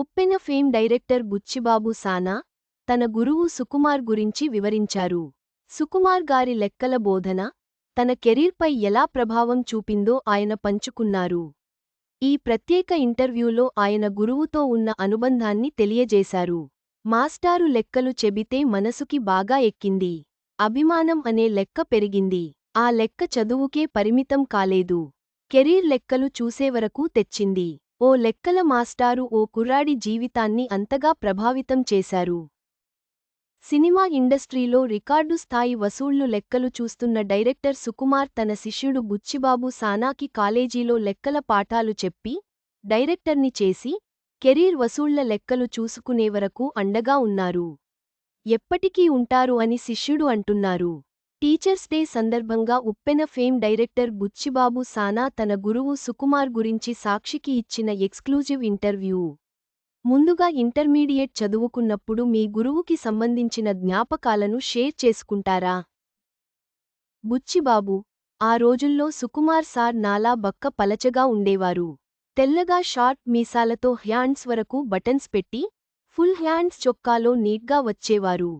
ఉప్పెన fame director Buchibabu Sana తన గురువు సుకుమార్ గురించి వివరించారు. సుకుమార్ గారి లెక్కల బోధన తన కెరీర్పై ఎలా ప్రభావం చూపిందో ఆయన పంచుకున్నారు. ఈ ప్రత్యేక ఇంటర్వ్యూలో ఆయన గురువుతో ఉన్న అనుబంధాన్ని తెలియజేశారు. మాస్టారు లెక్కలు చెబితే మనసుకి బాగా ఎక్కింది. అభిమానం అనే లెక్క పెరిగింది. ఆ లెక్క చదువుకే పరిమితం కాలేదు. కెరీర్ లెక్కలు చూసేవరకు తెచ్చింది. ఓ లెక్కల మాస్టారు ఓ కుర్రాడి జీవితాన్ని అంతగా ప్రభావితం చేశారు. సినిమా ఇండస్ట్రీలో రికార్డు స్థాయి వసూళ్ళు లెక్కలు చూస్తున్న డైరెక్టర్ సుకుమార్ తన శిష్యుడు బుచ్చిబాబు సానాకి కాలేజీలో లెక్కల పాఠాలు చెప్పి డైరెక్టర్ని చేసి కెరీర్ వసూళ్ళ లెక్కలు చూసుకునేవరకు అండగా ఉన్నారు. ఎప్పటికీ ఉంటారు అని శిష్యుడు అంటున్నారు. టీచర్స్ డే సందర్భంగా ఉప్పెన ఫేమ్ డైరెక్టర్ బుచ్చిబాబు సానా తన గురువు సుకుమార్ గురించి సాక్షికి ఇచ్చిన ఎక్స్క్లూజివ్ ఇంటర్వ్యూ. ముందుగా ఇంటర్మీడియట్ చదువుకున్నప్పుడు మీ గురువుకి సంబంధించిన జ్ఞాపకాలను షేర్ చేసుకుంటారా? బుచ్చిబాబు ఆ రోజుల్లో సుకుమార్ సార్ నాలా బక్క పలచగా ఉండేవారు. తెల్లగా షార్ట్ మీసాలతో హ్యాండ్స్ వరకు బటన్స్ పెట్టి ఫుల్ హ్యాండ్స్ చొక్కాలో నీట్గా వచ్చేవారు.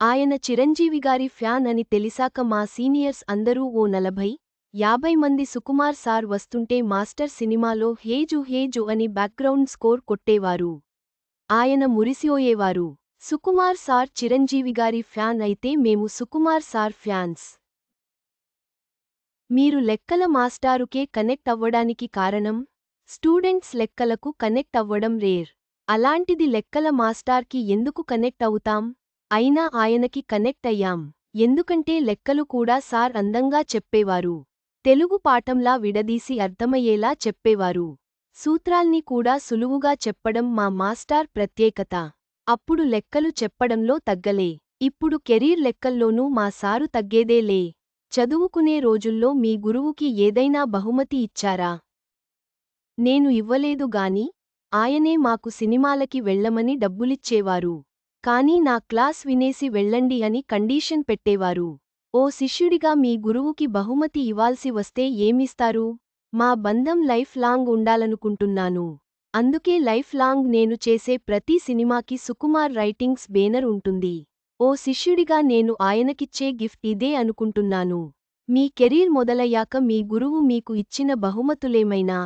ఆయన చిరంజీవిగారి ఫ్యాన్ అని తెలిసాక మా సీనియర్స్ అందరూ ఓ నలభై యాభై మంది సుకుమార్ సార్ వస్తుంటే మాస్టర్ సినిమాలో హేజు హేజు అని బ్యాక్గ్రౌండ్ స్కోర్ కొట్టేవారు. ఆయన మురిసిపోయేవారు. సుకుమార్ సార్ చిరంజీవిగారి ఫ్యాన్ అయితే మేము సుకుమార్ సార్ ఫ్యాన్స్. మీరు లెక్కల మాస్టారుకే కనెక్ట్ అవ్వడానికి కారణం? స్టూడెంట్స్ లెక్కలకు కనెక్ట్ అవ్వడం రేర్. అలాంటిది లెక్కల మాస్టార్కి ఎందుకు కనెక్ట్ అవుతాం? అయినా ఆయనకి కనెక్ట్ అయ్యాం. ఎందుకంటే లెక్కలు కూడా సార్ అందంగా చెప్పేవారు. తెలుగు పాఠంలా విడదీసి అర్థమయ్యేలా చెప్పేవారు. సూత్రాల్ని కూడా సులువుగా చెప్పడం మా మాస్టార్ ప్రత్యేకత. అప్పుడు లెక్కలు చెప్పడంలో తగ్గలే. ఇప్పుడు కెరీర్ లెక్కల్లోనూ మా సారు తగ్గేదేలే. చదువుకునే రోజుల్లో మీ గురువుకి ఏదైనా బహుమతి ఇచ్చారా? నేను ఇవ్వలేదు గాని ఆయనే మాకు సినిమాలకి వెళ్ళమని డబ్బులిచ్చేవారు. కానీ నా క్లాస్ వినేసి వెళ్ళండి అని కండీషన్ పెట్టేవారు. ఓ శిష్యుడిగా మీ గురువుకి బహుమతి ఇవ్వాల్సి వస్తే ఏమిస్తారు? మా బంధం లైఫ్ లాంగ్ ఉండాలనుకుంటున్నాను. అందుకే లైఫ్ లాంగ్ నేను చేసే ప్రతి సినిమాకి సుకుమార్ రైటింగ్స్ బేనర్ ఉంటుంది. ఓ శిష్యుడిగా నేను ఆయనకిచ్చే గిఫ్ట్ ఇదే అనుకుంటున్నాను. మీ కెరీర్ మొదలయ్యాక మీ గురువు మీకు ఇచ్చిన బహుమతులేమైనా?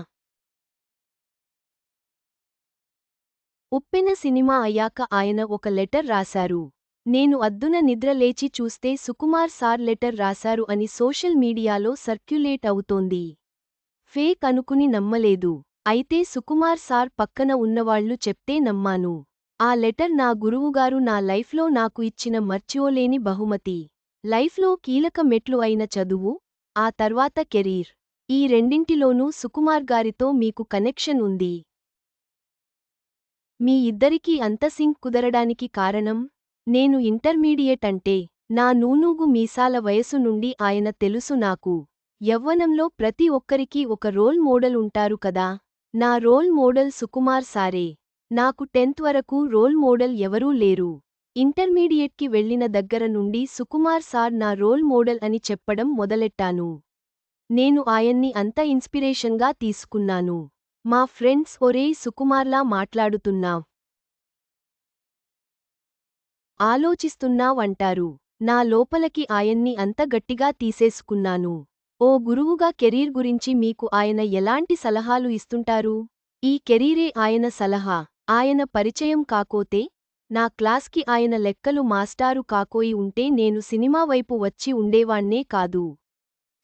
ఉప్పెన సినిమా అయ్యాక ఆయన ఒక లెటర్ రాశారు. నేను అద్దున నిద్ర లేచి చూస్తే సుకుమార్ సార్ లెటర్ రాశారు అని సోషల్ మీడియాలో సర్క్యులేట్ అవుతోంది. ఫేక్ అనుకుని నమ్మలేదు. అయితే సుకుమార్ సార్ పక్కన ఉన్నవాళ్ళు చెప్తే నమ్మాను. ఆ లెటర్ నా గురువుగారు నా లైఫ్లో నాకు ఇచ్చిన మర్చిపోలేని బహుమతి. లైఫ్లో కీలక మెట్లు అయిన చదువు ఆ తర్వాత కెరీర్. ఈ రెండింటిలోనూ సుకుమార్ గారితో మీకు కనెక్షన్ ఉంది. మీ ఇద్దరికీ అంత సింక్ కుదరడానికి కారణం? నేను ఇంటర్మీడియట్ అంటే నా నూనూగు మీసాల వయసు నుండి ఆయన తెలుసు నాకు. యవ్వనంలో ప్రతి ఒక్కరికీ ఒక రోల్ మోడల్ ఉంటారు కదా? నా రోల్ మోడల్ సుకుమార్ సారే. నాకు టెన్త్ వరకు రోల్ మోడల్ ఎవరూ లేరు. ఇంటర్మీడియట్కి వెళ్ళిన దగ్గర నుండి సుకుమార్ సార్ నా రోల్ మోడల్ అని చెప్పడం మొదలెట్టాను. నేను ఆయన్ని అంత ఇన్స్పిరేషన్గా తీసుకున్నాను. మా ఫ్రెండ్స్ ఒరేయ్ సుకుమార్లా మాట్లాడుతున్నావ్. ఆలోచిస్తున్నావంటారు. నా లోపలకి ఆయన్ని అంత గట్టిగా తీసేసుకున్నాను. ఓ గురువుగా కెరీర్ గురించి మీకు ఆయన ఎలాంటి సలహాలు ఇస్తుంటారు? ఈ కెరీరే ఆయన సలహా. ఆయన పరిచయం కాకోతే నా క్లాస్కి ఆయన లెక్కలు మాస్టారు కాకోయి ఉంటే నేను సినిమా వైపు వచ్చి ఉండేవాణ్ణే కాదు.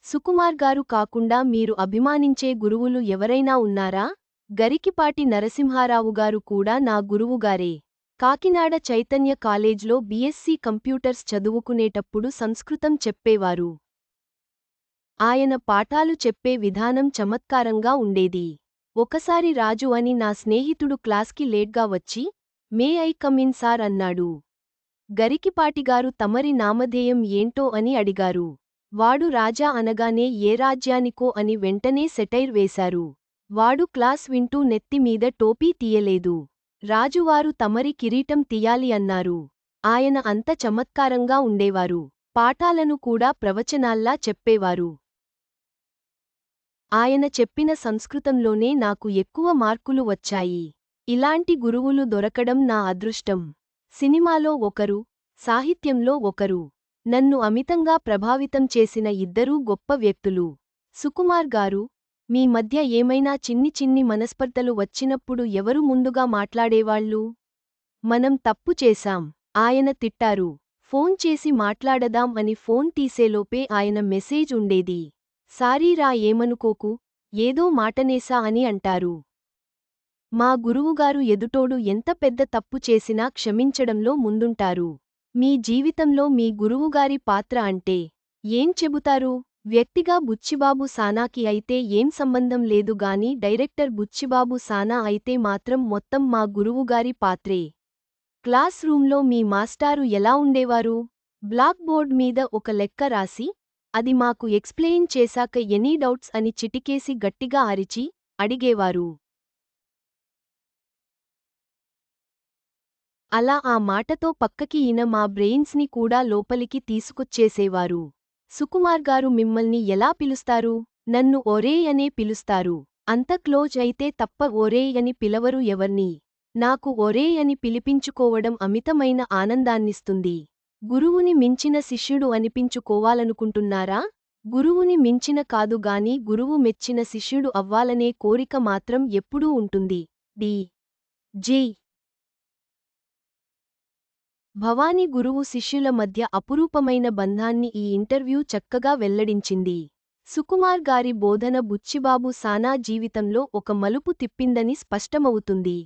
సుకుమార్ గారు కాకుండా మీరు అభిమానించే గురువులు ఎవరైనా ఉన్నారా? గరికిపాటి నరసింహారావు గారు కూడా నా గురువుగారే. కాకినాడ చైతన్య కాలేజ్లో బీఎస్సీ కంప్యూటర్స్ చదువుకునేటప్పుడు సంస్కృతం చెప్పేవారు. ఆయన పాఠాలు చెప్పే విధానం చమత్కారంగా ఉండేది. ఒకసారి రాజు అని నా స్నేహితుడు క్లాస్కి లేట్గా వచ్చి మే ఐ కమిన్ సార్ అన్నాడు. గరికిపాటిగారు తమరి నామధేయం ఏంటో అని అడిగారు. వాడు రాజా అనగానే ఏ రాజ్యానికో అని వెంటనే సెటైర్ వేశారు. వాడు క్లాస్ వింటూ నెత్తిమీద టోపీ తీయలేదు. రాజువారు తమరి కిరీటం తీయాలి అన్నారు. ఆయన అంత చమత్కారంగా ఉండేవారు. పాఠాలను కూడా ప్రవచనాల్లా చెప్పేవారు. ఆయన చెప్పిన సంస్కృతంలోనే నాకు ఎక్కువ మార్కులు వచ్చాయి. ఇలాంటి గురువులు దొరకడం నా అదృష్టం. సినిమాలో ఒకరు సాహిత్యంలో ఒకరు. నన్ను అమితంగా ప్రభావితం చేసిన ఇద్దరూ గొప్ప వ్యక్తులు. సుకుమార్ గారు మీ మధ్య ఏమైనా చిన్ని చిన్ని మనస్పర్ధలు వచ్చినప్పుడు ఎవరు ముందుగా మాట్లాడేవాళ్ళు? మనం తప్పు చేశాం ఆయన తిట్టారు ఫోన్ చేసి మాట్లాడదాం అని ఫోన్ తీసేలోపే ఆయన మెసేజ్ ఉండేది. సారీరా ఏమనుకోకు ఏదో మాటనేసా అని అంటారు. మా గురువుగారు ఎదుటోడు ఎంత పెద్ద తప్పు చేసినా క్షమించడంలో ముందుంటారు. మీ జీవితంలో మీ గురువుగారి పాత్ర అంటే ఏం చెబుతారు? వ్యక్తిగా బుచ్చిబాబు సానాకి అయితే ఏం సంబంధం లేదు గాని డైరెక్టర్ బుచ్చిబాబు సానా అయితే మాత్రం మొత్తం మా గురువుగారి పాత్రే. క్లాస్ రూంలో మీ మాస్టారు ఎలా ఉండేవారు? బ్లాక్ బోర్డ్ మీద ఒక లెక్క రాసి అది మాకు ఎక్స్ప్లెయిన్ చేశాక ఎనీ డౌట్స్ అని చిటికేసి గట్టిగా అరిచి అడిగేవారు. అలా ఆ మాటతో పక్కకి ఈన మా బ్రెయిన్స్ని కూడా లోపలికి తీసుకొచ్చేసేవారు. సుకుమార్ గారు మిమ్మల్ని ఎలా పిలుస్తారు? నన్ను ఒరే అనే పిలుస్తారు. అంత క్లోజ్ అయితే తప్ప ఒరే అని పిలవరు ఎవర్నీ. నాకు ఒరే అని పిలిపించుకోవడం అమితమైన ఆనందాన్నిస్తుంది. గురువుని మించిన శిష్యుడు అనిపించుకోవాలనుకుంటున్నారా? గురువుని మించిన కాదుగాని గురువు మెచ్చిన శిష్యుడు అవ్వాలనే కోరిక మాత్రం ఎప్పుడూ ఉంటుంది. డి. జీ. భవానీ గురువు శిష్యుల మధ్య అపురూపమైన బంధాన్ని ఈ ఇంటర్వ్యూ చక్కగా వెల్లడించింది. సుకుమార్ గారి బోధన బుచ్చిబాబు సానా జీవితంలో ఒక మలుపు తిప్పిందని స్పష్టమవుతుంది.